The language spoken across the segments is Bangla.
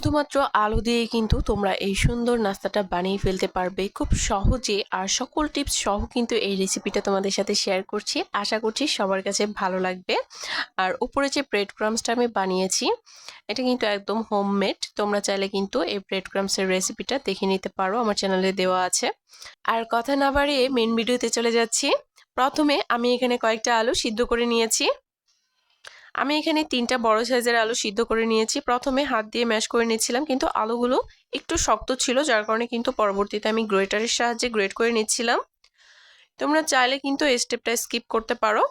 শুধুমাত্র আলু দিয়ে কিন্তু তোমরা এই সুন্দর নাস্তাটা বানিয়ে ফেলতে পারবে। খুব সহজে আর সকল টিপস সহ কিন্তু এই রেসিপিটা তোমাদের সাথে শেয়ার করছি। আশা করছি সবার কাছে ভালো লাগবে। আর উপরে যে ব্রেড ক্রামসটা আমি বানিয়েছি, এটা কিন্তু একদম হোমমেড তোমরা চাইলে কিন্তু এই ব্রেড ক্রামসের রেসিপিটা দেখে নিতে পারো। আমার চ্যানেলে দেওয়া আছে। আর কথা না বাড়িয়ে মেন ভিডিওতে চলে যাচ্ছি। প্রথমে আমি এখানে কয়েকটা আলু সিদ্ধ করে নিয়েছি। আমি এখানে তিনটা বড় সাইজের আলু সিদ্ধ করে নিয়েছি। প্রথমে হাত দিয়ে ম্যাশ করে নিয়েছিলাম, কিন্তু আলুগুলো একটু শক্ত ছিল, যার কারণে কিন্তু পরবর্তীতে আমি গ্রেটারের সাহায্যে গ্রেট করে নিচ্ছিলাম। তোমরা চাইলে কিন্তু এই স্টেপটা স্কিপ করতে পারো।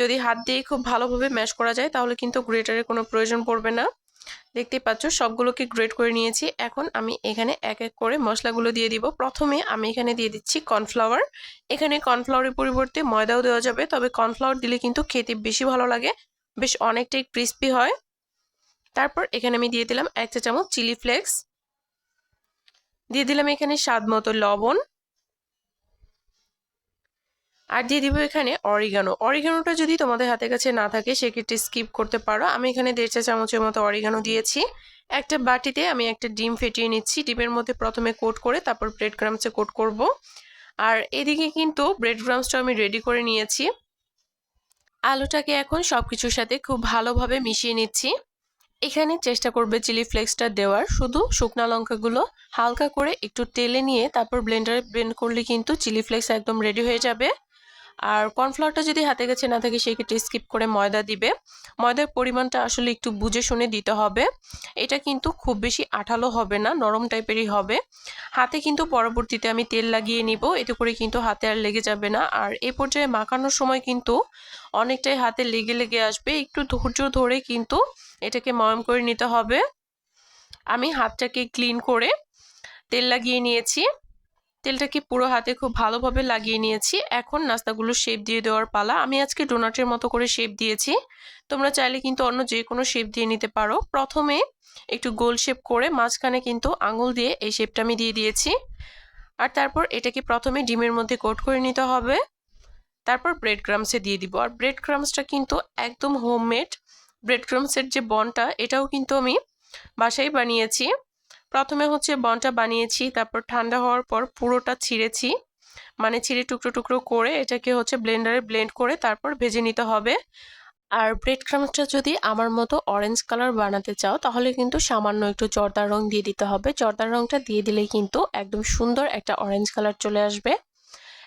যদি হাত দিয়ে খুব ভালোভাবে ম্যাশ করা যায়, তাহলে কিন্তু গ্রেটারের কোনো প্রয়োজন পড়বে না। দেখতেই পাচ্ছ, সবগুলোকে গ্রেট করে নিয়েছি। এখন আমি এখানে এক এক করে মশলাগুলো দিয়ে দিব। প্রথমে আমি এখানে দিয়ে দিচ্ছি কর্নফ্লাওয়ার এখানে কর্নফ্লাওয়ারের পরিবর্তে ময়দাও দেওয়া যাবে, তবে কর্নফ্লাওয়ার দিলে কিন্তু খেতে বেশি ভালো লাগে। বেশ অনেকটাই ক্রিস্পি হয়। তারপর এখানে আমি দিয়ে দিলাম এক চা চামচ চিলি ফ্লেক্স দিয়ে দিলাম এখানে স্বাদ মতো লবণ। আর দিয়ে দিব এখানে অরিগানো অরিগানোটা যদি তোমাদের হাতের কাছে না থাকে, সেক্ষেত্রে স্কিপ করতে পারো। আমি এখানে দেড় চা চামচের মতো অরিগানো দিয়েছি। একটা বাটিতে আমি একটা ডিম ফেটিয়ে নিচ্ছি। ডিমের মধ্যে প্রথমে কোট করে তারপর ব্রেড ক্রামসে কোট করব। আর এদিকে কিন্তু ব্রেড ক্রামসটা আমি রেডি করে নিয়েছি। আলুটাকে এখন সব কিছুর সাথে খুব ভালোভাবে মিশিয়ে নিচ্ছি। এখানে চেষ্টা করবে চিলি ফ্লেক্সটা দেওয়ার। শুধু শুকনা লঙ্কাগুলো হালকা করে একটু তেলে নিয়ে তারপর ব্লেন্ডারে ব্লেন্ড করলে কিন্তু চিলি ফ্লেক্স একদম রেডি হয়ে যাবে। আর কর্নফ্লাওয়ারটা যদি হাতে কাছে না থাকে, সেক্ষেত্রে স্কিপ করে ময়দা দিবে। ময়দার পরিমাণটা আসলে একটু বুঝে শুনে দিতে হবে। এটা কিন্তু খুব বেশি আঠালো হবে না, নরম টাইপেরই হবে। হাতে কিন্তু পরবর্তীতে আমি তেল লাগিয়ে নিব, এতে করে কিন্তু হাতে আর লেগে যাবে না। আর এ পর্যায়ে মাখানোর সময় কিন্তু অনেকটাই হাতে লেগে লেগে আসবে, একটু ধৈর্য ধরে কিন্তু এটাকে ময়ম করে নিতে হবে। আমি হাতটাকে ক্লিন করে তেল লাগিয়ে নিয়েছি। তেলটাকে পুরো হাতে খুব ভালোভাবে লাগিয়ে নিয়েছি। এখন নাস্তাগুলো শেপ দিয়ে দেওয়ার পালা। আমি আজকে ডোনাটের মতো করে শেপ দিয়েছি। তোমরা চাইলে কিন্তু অন্য যে কোনো শেপ দিয়ে নিতে পারো। প্রথমে একটু গোল শেপ করে মাঝখানে কিন্তু আঙুল দিয়ে এই শেপটা আমি দিয়ে দিয়েছি। আর তারপর এটাকে প্রথমে ডিমের মধ্যে কোট করে নিতে হবে। তারপর ব্রেড ক্রামসে দিয়ে দিব। আর ব্রেড ক্রামসটা কিন্তু একদম হোমমেড ব্রেড ক্রামসের যে বনটা, এটাও কিন্তু আমি বাসায় বানিয়েছি। প্রথমে হচ্ছে বনটা বানিয়েছি, তারপর ঠান্ডা হওয়ার পর পুরোটা ছিঁড়েছি। মানে ছিঁড়ে টুকরো টুকরো করে এটাকে হচ্ছে ব্লেন্ডারে ব্লেন্ড করে তারপর ভেজে নিতে হবে। আর ব্রেড ক্রামসটা যদি আমার মতো অরেঞ্জ কালার বানাতে চাও, তাহলে কিন্তু সামান্য একটু জর্দার রং দিয়ে দিতে হবে। জর্দার রংটা দিয়ে দিলেই কিন্তু একদম সুন্দর একটা অরেঞ্জ কালার চলে আসবে।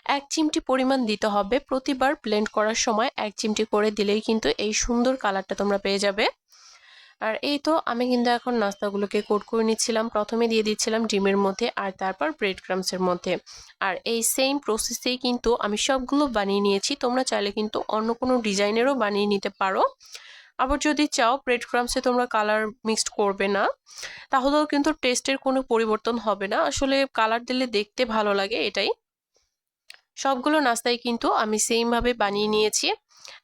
এক চিমটি পরিমাণ দিতে হবে। প্রতিবার ব্লেন্ড করার সময় এক চিমটি করে দিলেই কিন্তু এই সুন্দর কালারটা তোমরা পেয়ে যাবে। আর এই তো আমি কিন্তু এখন নাস্তাগুলোকে কোট করে নিচ্ছিলাম। প্রথমে দিয়ে দিচ্ছিলাম ডিমের মধ্যে আর তারপর ব্রেড ক্রামসের মধ্যে। আর এই সেম প্রসেসেই কিন্তু আমি সবগুলো বানিয়ে নিয়েছি। তোমরা চাইলে কিন্তু অন্য কোনো ডিজাইনেরও বানিয়ে নিতে পারো। আবার যদি চাও ব্রেড ক্রামসে তোমরা কালার মিক্সড করবে না, তাহলেও কিন্তু টেস্টের কোনো পরিবর্তন হবে না। আসলে কালার দিলে দেখতে ভালো লাগে এটাই। সবগুলো নাস্তাই কিন্তু আমি সেমভাবে বানিয়ে নিয়েছি।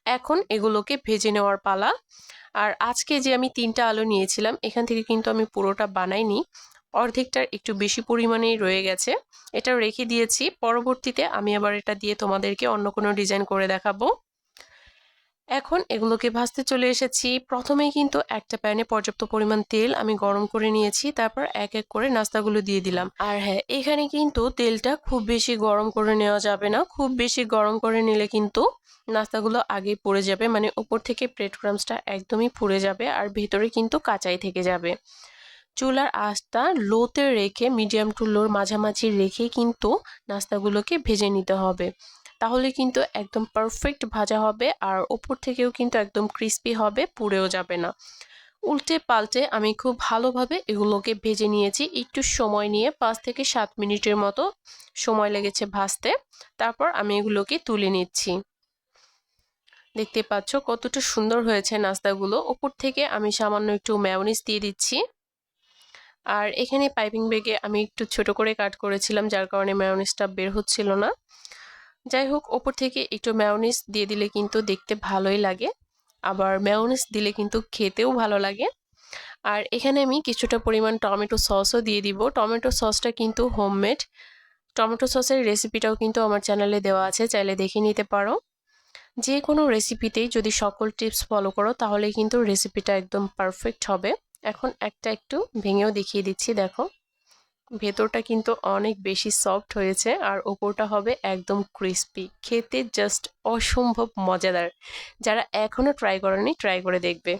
এখন এগুলোকে ভেজে নেওয়ার পালা। আর আজকে যে আমি তিনটা আলু নিয়েছিলাম, এখান থেকে কিন্তু আমি পুরোটা বানাইনি। অর্ধেকটার একটু বেশি পরিমাণেই রয়ে গেছে। এটা রেখে দিয়েছি। পরবর্তীতে আমি আবার এটা দিয়ে তোমাদেরকে অন্য কোনো ডিজাইন করে দেখাবো। এখন এগুলোকে ভাজতে চলে এসেছি। প্রথমেই কিন্তু একটা প্যানে পর্যাপ্ত পরিমাণ তেল আমি গরম করে নিয়েছি, তারপর এক এক করে নাস্তাগুলো দিয়ে দিলাম। আর হ্যাঁ এখানে কিন্তু তেলটা খুব বেশি গরম করে নেওয়া যাবে না। খুব বেশি গরম করে নিলে কিন্তু নাস্তাগুলো আগেই পড়ে যাবে মানে উপর থেকে ব্রেড ক্রামসটা একদমই পুড়ে যাবে আর ভেতরে কিন্তু কাঁচাই থেকে যাবে। চুলার আঁচটা লোতে রেখে মিডিয়াম টু লোর মাঝামাঝি রেখে কিন্তু নাস্তাগুলোকে ভেজে নিতে হবে। তাহলে কিন্তু একদম পারফেক্ট ভাজা হবে আর ওপর থেকেও কিন্তু একদম ক্রিস্পি হবে, পুড়েও যাবে না। উল্টে পাল্টে আমি খুব ভালোভাবে এগুলোকে ভেজে নিয়েছি, একটু সময় নিয়ে পাঁচ থেকে সাত মিনিটের মতো সময় লেগেছে ভাজতে। তারপর আমি এগুলোকে তুলে নিচ্ছি। দেখতে পাচ্ছ কতটা সুন্দর হয়েছে নাস্তাগুলো। ওপর থেকে আমি সামান্য একটু ম্যাওনিস দিয়ে দিচ্ছি। আর এখানে পাইপিং ব্যাগে আমি একটু ছোট করে কাট করেছিলাম, যার কারণে ম্যাওনিসটা বের হচ্ছিল না। যাই হোক, ওপর থেকে একটু ম্যাওনিস দিয়ে দিলে কিন্তু দেখতে ভালোই লাগে। আবার ম্যাওনিস দিলে কিন্তু খেতেও ভালো লাগে। আর এখানে আমি কিছুটা পরিমাণ টমেটো সসও দিয়ে দিব। টমেটো সসটা কিন্তু হোমমেড টমেটো সসের রেসিপিটাও কিন্তু আমার চ্যানেলে দেওয়া আছে, চাইলে দেখে নিতে পারো। যে কোনো রেসিপিতেই যদি সকল টিপস ফলো করো, তাহলে কিন্তু রেসিপিটা একদম পারফেক্ট হবে। এখন একটা একটু ভেঙেও দেখিয়ে দিচ্ছি, দেখো। ভেতরটা কিন্তু অনেক বেশি সফট হয়েছে আর ওপরটা হবে একদম ক্রিস্পি। খেতে জাস্ট অসম্ভব মজাদার। যারা এখনও ট্রাই করেনি ট্রাই করে দেখবে।